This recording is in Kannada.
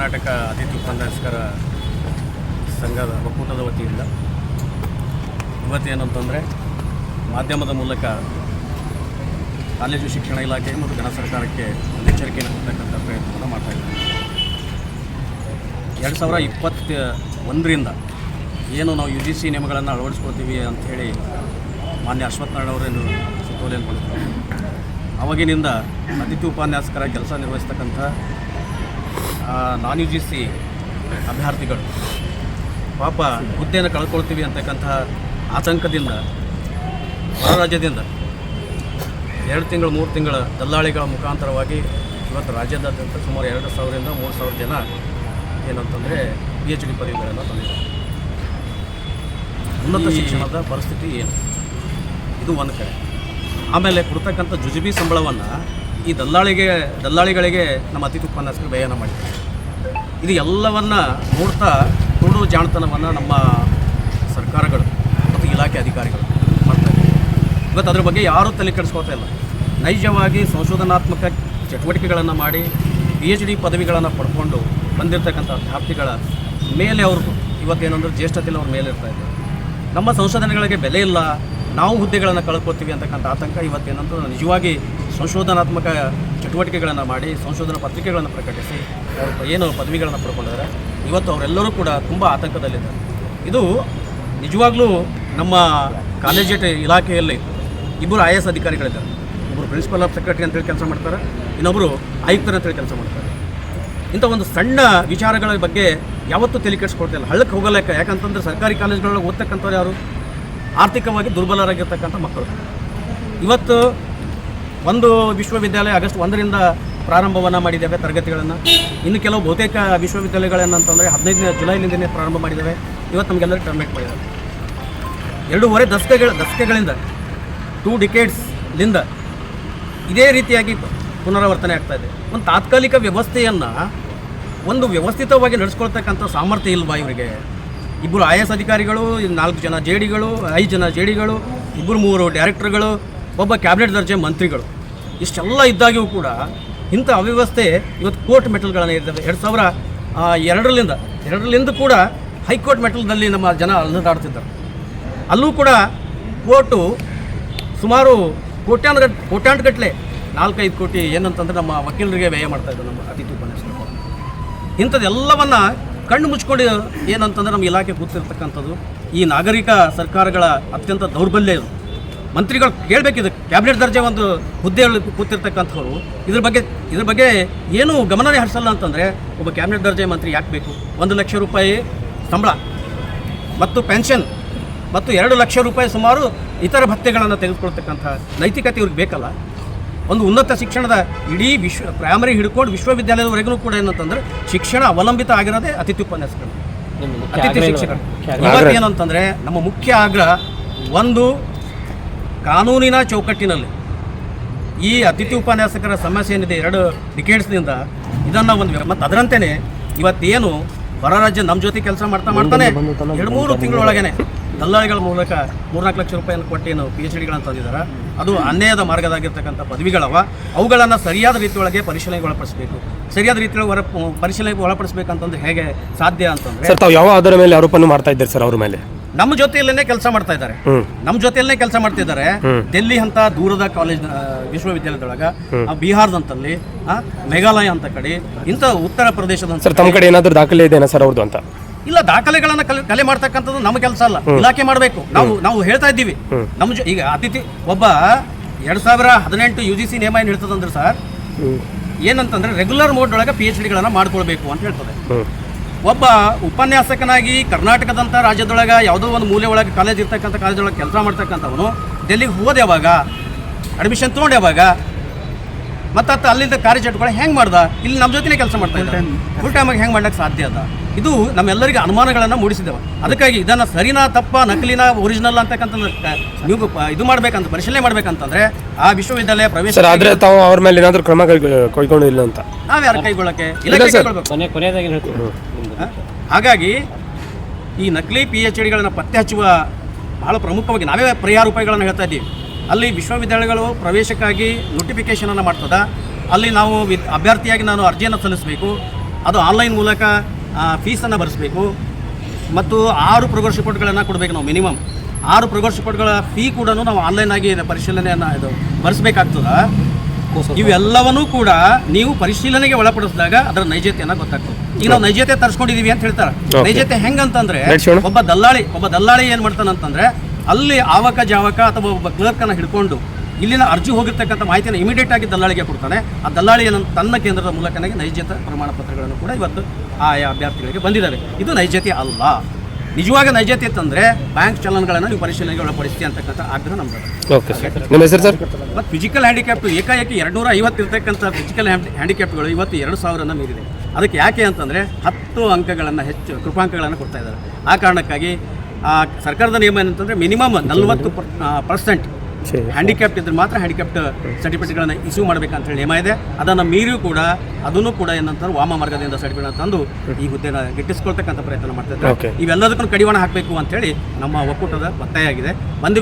ಕರ್ನಾಟಕ ಅತಿಥಿ ಉಪನ್ಯಾಸಕರ ಸಂಘದ ಒಕ್ಕೂಟದ ವತಿಯಿಂದ ಇವತ್ತೇನಂತಂದರೆ ಮಾಧ್ಯಮದ ಮೂಲಕ ಕಾಲೇಜು ಶಿಕ್ಷಣ ಇಲಾಖೆ ಮತ್ತು ಜನ ಸರ್ಕಾರಕ್ಕೆ ಒಂದು ಎಚ್ಚರಿಕೆಯನ್ನು ಕೊಡ್ತಕ್ಕಂಥ ಪ್ರಯತ್ನವನ್ನು ಮಾಡ್ತಾ ಇದ್ದೀವಿ ಎರಡು ಸಾವಿರ ಇಪ್ಪತ್ತ ಒಂದರಿಂದ ಏನು ನಾವು ಯು ಜಿ ಸಿ ನಿಯಮಗಳನ್ನು ಅಳವಡಿಸ್ಕೊಳ್ತೀವಿ ಅಂಥೇಳಿ ಮಾನ್ಯ ಅಶ್ವತ್ಥನಾರಾಯಣ ಅವರೇನು ಸುತ್ತೋಲೆಯನ್ನು ಕೊಡ್ತಾರೆ ಅವಾಗಿನಿಂದ ಅತಿಥಿ ಉಪನ್ಯಾಸಕರ ಕೆಲಸ ನಿರ್ವಹಿಸ್ತಕ್ಕಂಥ ನಾನ್ ಯು ಜಿ ಸಿ ಅಭ್ಯರ್ಥಿಗಳು. ಪಾಪ ಹುದ್ದೆಯನ್ನು ಕಳ್ಕೊಳ್ತೀವಿ ಅಂತಕ್ಕಂತಹ ಆತಂಕದಿಂದ ಹೊರ ರಾಜ್ಯದಿಂದ ಎರಡು ತಿಂಗಳು ಮೂರು ತಿಂಗಳ ದಲ್ಲಾಳಿಗಳ ಮುಖಾಂತರವಾಗಿ ಇವತ್ತು ರಾಜ್ಯದಾದ್ಯಂತ ಸುಮಾರು ಎರಡು ಸಾವಿರದಿಂದ ಮೂರು ಸಾವಿರ ಜನ ಏನಂತಂದರೆ ಪಿ ಎಚ್ ಡಿ ಪದವಿಗಳನ್ನು ತಂದಿದ್ದಾರೆ ಉನ್ನತ ಶಿಕ್ಷಣದ ಪರಿಸ್ಥಿತಿ ಏನು? ಇದು ಒಂದು ಕಡೆ. ಆಮೇಲೆ ಕೊಡ್ತಕ್ಕಂಥ ಜುಜುಬಿ ಸಂಬಳವನ್ನು ಈ ದಲ್ಲಾಳಿಗೆ ದಲ್ಲಾಳಿಗಳಿಗೆ ನಮ್ಮ ಅತಿಥಿ ಉಪನ್ಯಾಸಕರು ವ್ಯಯನ ಮಾಡಿದ್ದಾರೆ. ಇದು ಎಲ್ಲವನ್ನು ನೋಡ್ತಾ ತುಳು ಜಾಣತನವನ್ನು ನಮ್ಮ ಸರ್ಕಾರಗಳು ಮತ್ತು ಇಲಾಖೆ ಅಧಿಕಾರಿಗಳು ಮಾಡ್ತಾ ಇದ್ದಾರೆ. ಇವತ್ತು ಅದ್ರ ಬಗ್ಗೆ ಯಾರೂ ತಲೆ ಕೆಡಿಸ್ಕೊಳ್ತಾ ಇಲ್ಲ. ನೈಜವಾಗಿ ಸಂಶೋಧನಾತ್ಮಕ ಚಟುವಟಿಕೆಗಳನ್ನು ಮಾಡಿ ಪಿ ಎಚ್ ಡಿ ಪದವಿಗಳನ್ನು ಪಡ್ಕೊಂಡು ಬಂದಿರತಕ್ಕಂಥ ಅಭ್ಯರ್ಥಿಗಳ ಮೇಲೆ ಅವರು ಇವತ್ತೇನಂದ್ರೆ ಜ್ಯೇಷ್ಠತೆಯಲ್ಲಿ ಅವ್ರ ಮೇಲೆ ಇರ್ತಾ ಇದ್ದಾರೆ. ನಮ್ಮ ಸಂಶೋಧನೆಗಳಿಗೆ ಬೆಲೆ ಇಲ್ಲ. ನಾವು ಹುದ್ದೆಗಳನ್ನು ಕಳ್ಕೊತೀವಿ ಅಂತಕ್ಕಂಥ ಆತಂಕ ಇವತ್ತೇನಂತ ನಿಜವಾಗಿ ಸಂಶೋಧನಾತ್ಮಕ ಚಟುವಟಿಕೆಗಳನ್ನು ಮಾಡಿ, ಸಂಶೋಧನಾ ಪತ್ರಿಕೆಗಳನ್ನು ಪ್ರಕಟಿಸಿ, ಅವರು ಏನು ಪದವಿಗಳನ್ನು ಪಡ್ಕೊಂಡಿದ್ದಾರೆ. ಇವತ್ತು ಅವರೆಲ್ಲರೂ ಕೂಡ ತುಂಬ ಆತಂಕದಲ್ಲಿದ್ದಾರೆ. ಇದು ನಿಜವಾಗ್ಲೂ ನಮ್ಮ ಕಾಲೇಜೇಟ್ ಇಲಾಖೆಯಲ್ಲಿ ಇಬ್ಬರು ಐ ಎಸ್ ಅಧಿಕಾರಿಗಳಿದ್ದಾರೆ. ಒಬ್ಬರು ಪ್ರಿನ್ಸಿಪಲ್ ಆಫ್ ಸೆಕ್ರೆಟರಿ ಅಂತೇಳಿ ಕೆಲಸ ಮಾಡ್ತಾರೆ ಇನ್ನೊಬ್ಬರು ಆಯುಕ್ತರು ಅಂತೇಳಿ ಕೆಲಸ ಮಾಡ್ತಾರೆ. ಇಂಥ ಒಂದು ಸಣ್ಣ ವಿಚಾರಗಳ ಬಗ್ಗೆ ಯಾವತ್ತೂ ತಲೆ ಕೆಡಿಸ್ಕೊಡ್ತಿಲ್ಲ ಹಳ್ಳಕ್ಕೆ ಹೋಗಲೇಕ ಯಾಕಂತಂದ್ರೆ ಸರ್ಕಾರಿ ಕಾಲೇಜುಗಳಲ್ಲಿ ಓದ್ತಕ್ಕಂಥವ್ರು ಯಾರು? ಆರ್ಥಿಕವಾಗಿ ದುರ್ಬಲರಾಗಿರ್ತಕ್ಕಂಥ ಮಕ್ಕಳು. ಇವತ್ತು ಒಂದು ವಿಶ್ವವಿದ್ಯಾಲಯ ಆಗಸ್ಟ್ ಒಂದರಿಂದ ಪ್ರಾರಂಭವನ್ನು ಮಾಡಿದ್ದೇವೆ ತರಗತಿಗಳನ್ನು. ಇನ್ನು ಕೆಲವು ಬಹುತೇಕ ವಿಶ್ವವಿದ್ಯಾಲಯಗಳೇನಂತಂದರೆ ಹದಿನೈದನೇ ಜುಲೈನಿಂದನೇ ಪ್ರಾರಂಭ ಮಾಡಿದ್ದೇವೆ. ಇವತ್ತು ನಮಗೆಲ್ಲರೂ ಟರ್ಮೇಟ್ ಮಾಡಿದ್ದಾರೆ. ಎರಡೂವರೆ ದಶಕಗಳ, ದಶಕಗಳಿಂದ ಟೂ ಡಿಕೇಡ್ಸ್ಲಿಂದ ಇದೇ ರೀತಿಯಾಗಿ ಪುನರಾವರ್ತನೆ ಆಗ್ತಾ ಇದೆ. ಒಂದು ತಾತ್ಕಾಲಿಕ ವ್ಯವಸ್ಥೆಯನ್ನು ಒಂದು ವ್ಯವಸ್ಥಿತವಾಗಿ ನಡೆಸ್ಕೊಳ್ತಕ್ಕಂಥ ಸಾಮರ್ಥ್ಯ ಇಲ್ವಾ ಇವರಿಗೆ? ಇಬ್ಬರು ಐ ಅಧಿಕಾರಿಗಳು, ನಾಲ್ಕು ಜನ ಜೆ ಡಿಗಳು ಐದು ಜನ ಜೆ ಡಿಗಳು ಇಬ್ಬರು ಮೂರು ಡೈರೆಕ್ಟರ್ಗಳು, ಒಬ್ಬ ಕ್ಯಾಬಿನೆಟ್ ದರ್ಜೆ ಮಂತ್ರಿಗಳು. ಇಷ್ಟೆಲ್ಲ ಇದ್ದಾಗ್ಯೂ ಕೂಡ ಇಂಥ ಅವ್ಯವಸ್ಥೆ ಇವತ್ತು ಕೋರ್ಟ್ ಮೆಟಲ್ಗಳನ್ನು ಇರ್ತವೆ ಎರಡು ಸಾವಿರ ಎರಡರಲ್ಲಿಂದ ಎರಡರಿಂದ ಕೂಡ ಹೈಕೋರ್ಟ್ ಮೆಟಲ್ನಲ್ಲಿ ನಮ್ಮ ಜನ ಅಲೆದಾಡ್ತಿದ್ದಾರೆ. ಅಲ್ಲೂ ಕೂಡ ಕೋರ್ಟು ಸುಮಾರು ಕೋಟ್ಯಾಂತರ ಕೋಟ್ಯಾಂಟಗಟ್ಟಲೆ ನಾಲ್ಕೈದು ಕೋಟಿ ಏನಂತಂದ್ರೆ ನಮ್ಮ ವಕೀಲರಿಗೆ ವ್ಯಯ ಮಾಡ್ತಾ ನಮ್ಮ ಅತಿಥಿ ಉಪನ್ಯಾಸಕರು. ಇಂಥದ್ದೆಲ್ಲವನ್ನ ಕಣ್ಣು ಮುಚ್ಕೊಂಡು ಏನಂತಂದ್ರೆ ನಮ್ಮ ಇಲಾಖೆ ಕೂತಿರ್ತಕ್ಕಂಥದ್ದು ಈ ನಾಗರಿಕ ಸರ್ಕಾರಗಳ ಅತ್ಯಂತ ದೌರ್ಬಲ್ಯ ಇದು. ಮಂತ್ರಿಗಳು ಕೇಳಬೇಕಿದೆ ಕ್ಯಾಬಿನೆಟ್ ದರ್ಜೆ ಒಂದು ಹುದ್ದೆಯಲ್ಲಿ ಕೂತಿರ್ತಕ್ಕಂಥವ್ರು ಇದ್ರ ಬಗ್ಗೆ ಇದ್ರ ಬಗ್ಗೆ ಏನೂ ಗಮನನೇ ಹರಿಸಲ್ಲ ಅಂತಂದರೆ, ಒಬ್ಬ ಕ್ಯಾಬಿನೆಟ್ ದರ್ಜೆ ಮಂತ್ರಿ ಯಾಕೆ ಬೇಕು? ಒಂದು ಲಕ್ಷ ರೂಪಾಯಿ ಸಂಬಳ ಮತ್ತು ಪೆನ್ಷನ್ ಮತ್ತು ಎರಡು ಲಕ್ಷ ರೂಪಾಯಿ ಸುಮಾರು ಇತರ ಭತ್ಯೆಗಳನ್ನು ತೆಗೆದುಕೊಳ್ತಕ್ಕಂಥ ನೈತಿಕತೆ ಇವ್ರಿಗೆ ಬೇಕಲ್ಲ. ಒಂದು ಉನ್ನತ ಶಿಕ್ಷಣದ ಇಡೀ ವಿಶ್ವ ಪ್ರೈಮರಿ ಹಿಡ್ಕೊಂಡು ವಿಶ್ವವಿದ್ಯಾಲಯದವರೆಗೂ ಕೂಡ ಏನಂತಂದ್ರೆ ಶಿಕ್ಷಣ ಅವಲಂಬಿತ ಆಗಿರೋದೇ ಅತಿಥಿ ಉಪನ್ಯಾಸಕರು ಅತಿಥಿ ಶಿಕ್ಷಕರು. ಇವತ್ತು ಏನಂತಂದ್ರೆ ನಮ್ಮ ಮುಖ್ಯ ಆಗ್ರಹ ಒಂದು ಕಾನೂನಿನ ಚೌಕಟ್ಟಿನಲ್ಲಿ ಈ ಅತಿಥಿ ಉಪನ್ಯಾಸಕರ ಸಮಸ್ಯೆ ಏನಿದೆ ಎರಡು ಡಿಕೇಟ್ಸ್ನಿಂದ ಇದನ್ನು ಒಂದು ಮತ್ತು ಅದರಂತೆಯೇ ಇವತ್ತೇನು ಹೊರ ರಾಜ್ಯ ನಮ್ಮ ಜೊತೆ ಕೆಲಸ ಮಾಡ್ತಾ ಮಾಡ್ತಾನೆ ಎರಡು ಮೂರು ತಿಂಗಳೊಳಗೇನೆ. ದಲ್ಲಾಳಿಗಳ ಮೂಲಕ ಮೂರ್ನಾಲ್ಕು ಲಕ್ಷ ರೂಪಾಯಿಯನ್ನು ಕೊಟ್ಟೇನು ಪಿ ಎಚ್ ಡಿಗಳನ್ನು ತಂದಿದ್ದಾರೆ. ಅದು ಅನ್ಯಾಯದ ಮಾರ್ಗದಾಗಿರ್ತಕ್ಕಂಥ ಪದವಿಗಳವ. ಅವುಗಳನ್ನು ಸರಿಯಾದ ರೀತಿಯೊಳಗೆ ಪರಿಶೀಲನೆಗೆ ಒಳಪಡಿಸಬೇಕು. ಸರಿಯಾದ ರೀತಿಯೊಳಗೆ ಹೊರ ಪರಿಶೀಲನೆಗೆ ಒಳಪಡಿಸಬೇಕಂತಂದ್ರೆ ಹೇಗೆ ಸಾಧ್ಯ ಅಂತಂದ್ರೆ ಸರ್ ತಾವು ಯಾವ ಅದರ ಮೇಲೆ ಆರೋಪವನ್ನು ಮಾಡ್ತಾ ಇದ್ದಾರೆ ಸರ್ ಅವ್ರ ಮೇಲೆ? ನಮ್ಮ ಜೊತೆಯಲ್ಲೇ ಕೆಲಸ ಮಾಡ್ತಾ ಇದ್ದಾರೆ. ನಮ್ಮ ಜೊತೆಯಲ್ಲೇ ಕೆಲಸ ಮಾಡ್ತಿದ್ದಾರೆ. ಡೆಲ್ಲಿ ಅಂತ ದೂರದ ಕಾಲೇಜ್ ವಿಶ್ವವಿದ್ಯಾಲಯದೊಳಗ. ಆ ಬಿಹಾರದಂತಲ್ಲಿ ಮೇಘಾಲಯ ಅಂತ ಕಡೆ ಇಂಥ ಉತ್ತರ ಪ್ರದೇಶದ ಸರ್ ತಮ್ಮ ಕಡೆ ಏನಾದರೂ ದಾಖಲೆ ಇದೆಯಾ ಸರ್ ಅವ್ರದ್ದು ಅಂತ? ಇಲ್ಲ ದಾಖಲೆಗಳನ್ನ ಕಲೆ ಕಲೆ ಮಾಡ್ತಕ್ಕಂಥದ್ದು ನಮ್ಮ ಕೆಲಸ ಅಲ್ಲ. ಇಲಾಖೆ ಮಾಡಬೇಕು. ನಾವು ನಾವು ಹೇಳ್ತಾ ಇದ್ದೀವಿ. ನಮ್ಮ ಈಗ ಅತಿಥಿ ಒಬ್ಬ ಎರಡ್ ಸಾವಿರ ಹದಿನೆಂಟು ಯು ಜಿ ಸಿ ನಿಯಮ ಏನು ಹೇಳ್ತದಂದ್ರೆ ಸರ್ ಏನಂತಂದ್ರೆ ರೆಗ್ಯುಲರ್ ಮೋಡ್ ಒಳಗೆ ಪಿ ಎಚ್ ಡಿಗಳನ್ನ ಮಾಡ್ಕೊಳ್ಬೇಕು ಅಂತ ಹೇಳ್ತದೆ. ಒಬ್ಬ ಉಪನ್ಯಾಸಕನಾಗಿ ಕರ್ನಾಟಕದಂಥ ರಾಜ್ಯದೊಳಗೆ ಯಾವುದೋ ಒಂದು ಮೂಲೆ ಒಳಗೆ ಕಾಲೇಜ್ ಇರ್ತಕ್ಕಂಥ ಕಾಲೇಜೊಳಗೆ ಕೆಲಸ ಮಾಡ್ತಕ್ಕಂಥವನು ಡೆಲ್ಲಿಗೆ ಹೋದ ಯಾವಾಗ ಅಡ್ಮಿಷನ್ ತೊಗೊಂಡು ಯಾವಾಗ ಮತ್ತು ಅತ್ತ ಅಲ್ಲಿಂದ ಕಾರ್ಯಚಟುವಟಿಕೆ ಹೆಂಗೆ ಮಾಡ್ದ? ಇಲ್ಲಿ ನಮ್ಮ ಜೊತೆನೇ ಕೆಲಸ ಮಾಡ್ತಾ ಇದ್ದಾರೆ ಫುಲ್ ಟೈಮಾಗಿ ಹೆಂಗೆ ಮಾಡ್ಲಿಕ್ಕೆ ಸಾಧ್ಯ ಅದ? ಇದು ನಮ್ಮೆಲ್ಲರಿಗೆ ಅನುಮಾನಗಳನ್ನು ಮೂಡಿಸಿದ್ದೇವೆ ಅದಕ್ಕಾಗಿ ಇದನ್ನು ಸರಿನಾ ತಪ್ಪ ನಕಲಿನ ಒರಿಜಿನಲ್ ಅಂತಕ್ಕಂಥ ನೀವು ಇದು ಮಾಡ್ಬೇಕಂತ ಪರಿಶೀಲನೆ ಮಾಡ್ಬೇಕಂತಂದ್ರೆ ಆ ವಿಶ್ವವಿದ್ಯಾಲಯ ಪ್ರವೇಶ ಸರ್ ಆದರೆ ತಾವು ಅವ್ರ ಮೇಲೆ ಏನಾದರೂ ಕ್ರಮ ಕೈಗೊಂಡಿಲ್ಲ ಅಂತ. ಕೈಗೊಳ್ಳಕ್ಕೆ? ಕೊನೆಯದಾಗಿ ಹೇಳ್ತೀನಿ. ಹ? ಹಾಗಾಗಿ ಈ ನಕಲಿ ಪಿ ಎಚ್ ಡಿಗಳನ್ನು ಪತ್ತೆ ಹಚ್ಚುವ ಬಹಳ ಪ್ರಮುಖವಾಗಿ ನಾವೇ ಪರಿಹಾರ ಉಪಾಯಗಳನ್ನು ಹೇಳ್ತಾ ಇದ್ದೀವಿ. ಅಲ್ಲಿ ವಿಶ್ವವಿದ್ಯಾಲಯಗಳು ಪ್ರವೇಶಕ್ಕಾಗಿ ನೋಟಿಫಿಕೇಷನನ್ನು ಮಾಡ್ತದೆ. ಅಲ್ಲಿ ನಾವು ಅಭ್ಯರ್ಥಿಯಾಗಿ ನಾನು ಅರ್ಜಿಯನ್ನು ಸಲ್ಲಿಸಬೇಕು. ಅದು ಆನ್ಲೈನ್ ಮೂಲಕ ಫೀಸನ್ನು ಭರಿಸಬೇಕು. ಮತ್ತು ಆರು ಪ್ರೋಗ್ರೆಸ್ ರಿಪೋರ್ಟ್ಗಳನ್ನು ಕೊಡಬೇಕು ನಾವು ಮಿನಿಮಮ್ ಆರು ಪ್ರೋಗ್ರೆಸ್ ರಿಪೋರ್ಟ್ಗಳ ಫೀ ಕೂಡ ನಾವು ಆನ್ಲೈನ್ ಆಗಿ ಪರಿಶೀಲನೆಯನ್ನು ಇದು ಭರಿಸಬೇಕಾಗ್ತದೆ. ಇವೆಲ್ಲವನ್ನೂ ಕೂಡ ನೀವು ಪರಿಶೀಲನೆಗೆ ಒಳಪಡಿಸಿದಾಗ ಅದರ ನೈಜತೆಯನ್ನು ಗೊತ್ತಾಗ್ತದೆ. ಈಗ ನಾವು ನೈಜತೆ ತರಿಸ್ಕೊಂಡಿದೀವಿ ಅಂತ ಹೇಳ್ತಾರೆ. ನೈಜತೆ ಹೆಂಗಂತಂದ್ರೆ. ಒಬ್ಬ ದಲ್ಲಾಳಿ ಒಬ್ಬ ದಲ್ಲಾಳಿ ಏನು ಮಾಡ್ತಾನಂತಂದ್ರೆ ಅಲ್ಲಿ ಆವಕ ಜಾವಕ ಅಥವಾ ಒಬ್ಬ ಕ್ಲರ್ಕನ್ನು ಹಿಡ್ಕೊಂಡು ಇಲ್ಲಿನ ಅರ್ಜಿ ಹೋಗಿರ್ತಕ್ಕಂಥ ಮಾಹಿತಿಯನ್ನು ಇಮಿಡಿಯೇಟ್ ಆಗಿ ದಲ್ಲಾಳಿಗೆ ಕೊಡ್ತಾನೆ. ಆ ದಲ್ಲಾಳಿ ತನ್ನ ಕೇಂದ್ರದ ಮೂಲಕನಿಗೆ ನೈಜತೆ ಪ್ರಮಾಣ ಪತ್ರಗಳನ್ನು ಕೂಡ ಇವತ್ತು ಆಯಾ ಅಭ್ಯರ್ಥಿಗಳಿಗೆ ಬಂದಿದ್ದಾರೆ ಇದು ನೈಜತೆ ಅಲ್ಲ. ನಿಜವಾಗ ನೈಜತೆ ಅಂತಂದ್ರೆ ಬ್ಯಾಂಕ್ ಚಲನ್ಗಳನ್ನು ನೀವು ಪರಿಶೀಲನೆಗೆ ಒಳಪಡಿಸ್ತೀವಿ ಅಂತಕ್ಕಂಥ ಆಗ್ರಹ ನಮ್ದು ಓಕೆ ನಿಮ್ಮ ಹೆಸರು ಸರ್? ಮತ್ತು ಫಿಸಿಕಲ್ ಹ್ಯಾಂಡಿಕ್ಯಾಪ್ ಏಕಾಏಕಿ ಎರಡುನೂರ ಐವತ್ತು ಇರ್ತಕ್ಕಂಥ ಫಿಸಿಕಲ್ ಹ್ಯಾಂಡಿಕ್ಯಾಪ್ಗಳು ಇವತ್ತು ಎರಡು ಸಾವಿರನ ಮೀರಿದೆ. ಅದಕ್ಕೆ ಯಾಕೆ ಅಂತಂದರೆ ಹತ್ತು ಅಂಕಗಳನ್ನು ಹೆಚ್ಚು ಕೃಪಾಂಕಗಳನ್ನು ಕೊಡ್ತಾ ಇದ್ದಾರೆ. ಆ ಕಾರಣಕ್ಕಾಗಿ ಸರ್ಕಾರದ ನಿಯಮ ಏನಂತಂದರೆ ಮಿನಿಮಮ್ ನಲವತ್ತು ಪರ್ಸೆಂಟ್ ಹ್ಯಾಂಡಿಕ್ಯಾಪ್ ಹ್ಯಾಂಡಿಕ್ಯಾಪ್ಟ್ ಇದ್ರೆ ಮಾತ್ರ ಹ್ಯಾಂಡಿಕ್ಯಾಪ್ಟ್ ಸರ್ಟಿಫಿಕೇಟ್ಗಳನ್ನು ಇಶ್ಯೂ ಮಾಡಬೇಕಂತ ಹೇಳಿ ನಿಯಮ ಇದೆ. ಅದನ್ನು ಮೀರಿಯೂ ಕೂಡ ಅದನ್ನು ಕೂಡ ಏನಂತಂದ್ರೆ ವಾಮ ಮಾರ್ಗದಿಂದ ಸರ್ಟಿಫಿಕೇಟ್ ತಂದು ಈ ಹುದ್ದೆನ ಗಿಟ್ಟಿಸ್ಕೊಳ್ತಕ್ಕಂಥ ಪ್ರಯತ್ನ ಮಾಡ್ತಾ ಇದ್ದಾರೆ. ಇವೆಲ್ಲದಕ್ಕೂ ಕಡಿವಾಣ ಹಾಕಬೇಕು ಅಂತ ಹೇಳಿ ನಮ್ಮ ಒಕ್ಕೂಟದ ಒತ್ತಾಯ ಆಗಿದೆ. ಒಂದು